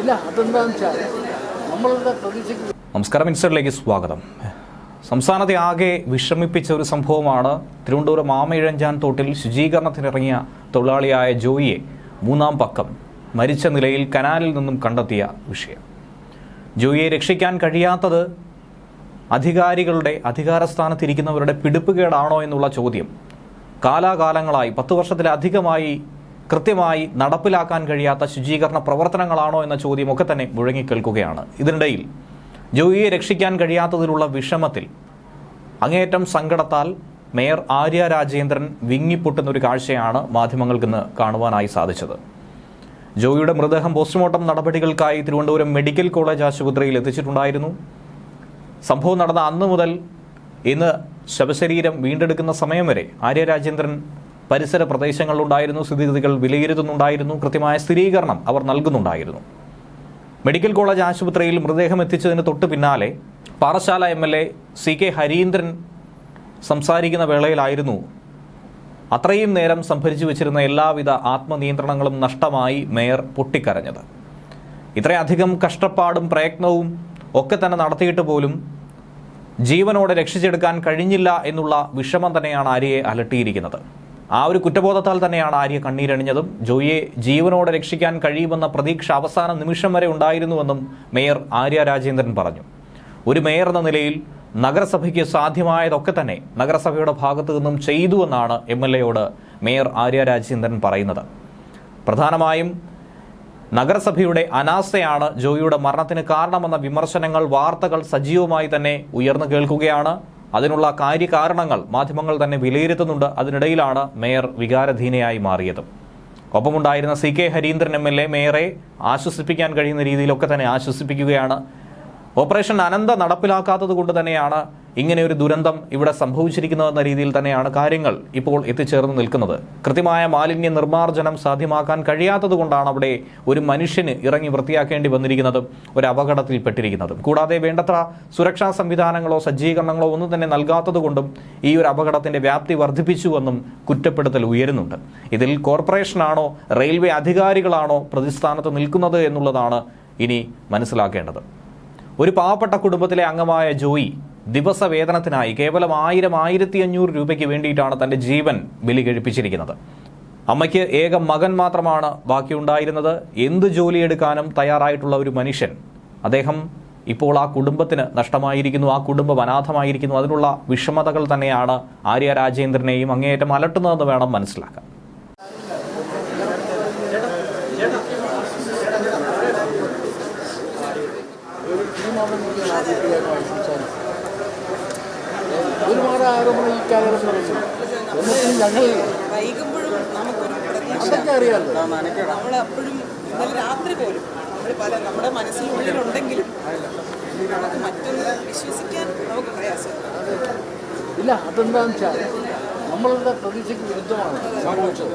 ഇല്ല നമ്മളുടെ നമസ്കാരം മിനിസ്റ്ററിലേക്ക് സ്വാഗതം. സംസ്ഥാനത്തെ ആകെ വിഷമിപ്പിച്ച ഒരു സംഭവമാണ് തിരുവനന്തപുരം മാമയിഴഞ്ചാൻ തോട്ടിൽ ശുചീകരണത്തിനിറങ്ങിയ തൊഴിലാളിയായ ജോയിയെ മൂന്നാം പക്കം മരിച്ച നിലയിൽ കനാലിൽ നിന്നും കണ്ടെത്തിയ വിഷയം. ജോയിയെ രക്ഷിക്കാൻ കഴിയാത്തത് അധികാരികളുടെ അധികാരസ്ഥാനത്തിരിക്കുന്നവരുടെ പിടിപ്പുകേടാണോ എന്നുള്ള ചോദ്യം കാലാകാലങ്ങളായി പത്ത് വർഷത്തിലധികമായി കൃത്യമായി നടപ്പിലാക്കാൻ കഴിയാത്ത ശുചീകരണ പ്രവർത്തനങ്ങളാണോ എന്ന ചോദ്യമൊക്കെ തന്നെ മുഴങ്ങിക്കേൾക്കുകയാണ് ഇതിനിടയിൽ ജോയിയെ രക്ഷിക്കാൻ കഴിയാത്തതിലുള്ള വിഷമത്തിൽ അങ്ങേയറ്റം സങ്കടത്താൽ മേയർ ആര്യ രാജേന്ദ്രൻ വിങ്ങിപ്പൊട്ടുന്നൊരു കാഴ്ചയാണ് മാധ്യമങ്ങൾക്ക് ഇന്ന് കാണുവാനായി സാധിച്ചത്. ജോയിയുടെ മൃതദേഹം പോസ്റ്റ്മോർട്ടം നടപടികൾക്കായി തിരുവനന്തപുരം മെഡിക്കൽ കോളേജ് ആശുപത്രിയിൽ എത്തിച്ചിട്ടുണ്ടായിരുന്നു. സംഭവം നടന്ന അന്ന് മുതൽ ഇന്ന് ശവശരീരം വീണ്ടെടുക്കുന്ന സമയം വരെ ആര്യരാജേന്ദ്രൻ പരിസര പ്രദേശങ്ങളിലുണ്ടായിരുന്നു സ്ഥിതിഗതികൾ വിലയിരുത്തുന്നുണ്ടായിരുന്നു കൃത്യമായ സ്ഥിരീകരണം അവർ നൽകുന്നുണ്ടായിരുന്നു. മെഡിക്കൽ കോളേജ് ആശുപത്രിയിൽ മൃതദേഹം എത്തിച്ചതിന് തൊട്ട് പിന്നാലെ Parassala M L A C K Harindran സംസാരിക്കുന്ന വേളയിലായിരുന്നു. അത്രയും നേരം സംഭരിച്ചു വെച്ചിരുന്ന എല്ലാവിധ ആത്മനിയന്ത്രണങ്ങളും നഷ്ടമായി മേയർ പൊട്ടിക്കരഞ്ഞത്. ഇത്രയധികം കഷ്ടപ്പാടും പ്രയത്നവും ഒക്കെ തന്നെ നടത്തിയിട്ട് പോലും ജീവനോടെ രക്ഷിച്ചെടുക്കാൻ കഴിഞ്ഞില്ല എന്നുള്ള വിഷമം തന്നെയാണ് ആര്യയെ അലട്ടിയിരിക്കുന്നത്. ആ ഒരു കുറ്റബോധത്താൽ തന്നെയാണ് ആര്യ കണ്ണീരണിഞ്ഞതും ജോയിയെ ജീവനോടെ രക്ഷിക്കാൻ കഴിയുമെന്ന പ്രതീക്ഷ അവസാന നിമിഷം വരെ ഉണ്ടായിരുന്നുവെന്നും മേയർ ആര്യ രാജേന്ദ്രൻ പറഞ്ഞു. ഒരു മേയർ എന്ന നിലയിൽ നഗരസഭയ്ക്ക് സാധ്യമായതൊക്കെ തന്നെ നഗരസഭയുടെ ഭാഗത്തു നിന്നും ചെയ്തുവെന്നാണ് എം എൽ എയോട് മേയർ ആര്യ രാജേന്ദ്രൻ പറയുന്നത്. പ്രധാനമായും നഗരസഭയുടെ അനാസ്ഥയാണ് ജോയിയുടെ മരണത്തിന് കാരണമെന്ന വിമർശനങ്ങൾ വാർത്തകൾ സജീവമായി തന്നെ ഉയർന്നു കേൾക്കുകയാണ്. അതിനുള്ള കാര്യകാരണങ്ങൾ മാധ്യമങ്ങൾ തന്നെ വിലയിരുത്തുന്നുണ്ട്. അതിനിടയിലാണ് മേയർ വികാരധീനയായി മാറിയത്. ഒപ്പമുണ്ടായിരുന്ന C K Harindran M L A മേയറെ ആശ്വസിപ്പിക്കാൻ കഴിയുന്ന രീതിയിലൊക്കെ തന്നെ ആശ്വസിപ്പിക്കുകയാണ്. ഓപ്പറേഷൻ അനന്ത നടപ്പിലാക്കാത്തത് കൊണ്ട് തന്നെയാണ് ഇങ്ങനെ ഒരു ദുരന്തം ഇവിടെ സംഭവിച്ചിരിക്കുന്നതെന്ന രീതിയിൽ തന്നെയാണ് കാര്യങ്ങൾ ഇപ്പോൾ എത്തിച്ചേർന്ന് നിൽക്കുന്നത്. കൃത്യമായ മാലിന്യ നിർമ്മാർജനം സാധ്യമാക്കാൻ കഴിയാത്തത് കൊണ്ടാണ് അവിടെ ഒരു മനുഷ്യന് ഇറങ്ങി വൃത്തിയാക്കേണ്ടി വന്നിരിക്കുന്നതും ഒരു അപകടത്തിൽപ്പെട്ടിരിക്കുന്നതും. കൂടാതെ വേണ്ടത്ര സുരക്ഷാ സംവിധാനങ്ങളോ സജ്ജീകരണങ്ങളോ ഒന്നും തന്നെ നൽകാത്തത് കൊണ്ടും ഈ ഒരു അപകടത്തിന്റെ വ്യാപ്തി വർദ്ധിപ്പിച്ചുവെന്നും കുറ്റപ്പെടുത്തൽ ഉയരുന്നുണ്ട്. ഇതിൽ കോർപ്പറേഷനാണോ റെയിൽവേ അധികാരികളാണോ പ്രതിസ്ഥാനത്ത് നിൽക്കുന്നത് എന്നുള്ളതാണ് ഇനി മനസ്സിലാക്കേണ്ടത്. ഒരു പാവപ്പെട്ട കുടുംബത്തിലെ അംഗമായ ജോയി ദിവസവേതനത്തിനായി കേവലം ആയിരം ആയിരത്തി അഞ്ഞൂറ് രൂപയ്ക്ക് വേണ്ടിയിട്ടാണ് തന്റെ ജീവൻ ബലി കഴിപ്പിച്ചിരിക്കുന്നത് അമ്മയ്ക്ക് ഏക മകൻ മാത്രമാണ് ബാക്കിയുണ്ടായിരുന്നത്. എന്ത് ജോലിയെടുക്കാനും തയ്യാറായിട്ടുള്ള ഒരു മനുഷ്യൻ അദ്ദേഹം ഇപ്പോൾ ആ കുടുംബത്തിന് നഷ്ടമായിരിക്കുന്നു ആ കുടുംബം അനാഥമായിരിക്കുന്നു. അതിനുള്ള വിഷമതകൾ തന്നെയാണ് ആര്യ രാജേന്ദ്രനെയും അങ്ങേയറ്റം അലട്ടുന്നതെന്ന് വേണം മനസ്സിലാക്കാൻ. ഒരു ടീമാണെന്ന് ആദ്യമായി സംസാരിച്ചു ഒരുപാട് ആരോപണം ഈ കാര്യം നടന്നു എന്നിട്ടും ഞങ്ങൾ അതൊക്കെ അറിയാമല്ലോ നമ്മൾ അപ്പോഴും ഇന്നലെ രാത്രി പോലും നമ്മൾ പല നമ്മുടെ മനസ്സിനുള്ളിലുണ്ടെങ്കിലും നമുക്ക് മറ്റൊന്ന് വിശ്വസിക്കാൻ നമുക്ക് പ്രയാസം. ഇല്ല അതെന്താണെന്ന് വെച്ചാൽ നമ്മളുടെ പ്രതീക്ഷയ്ക്ക് വിരുദ്ധമാണ്. സംഭവിച്ചത്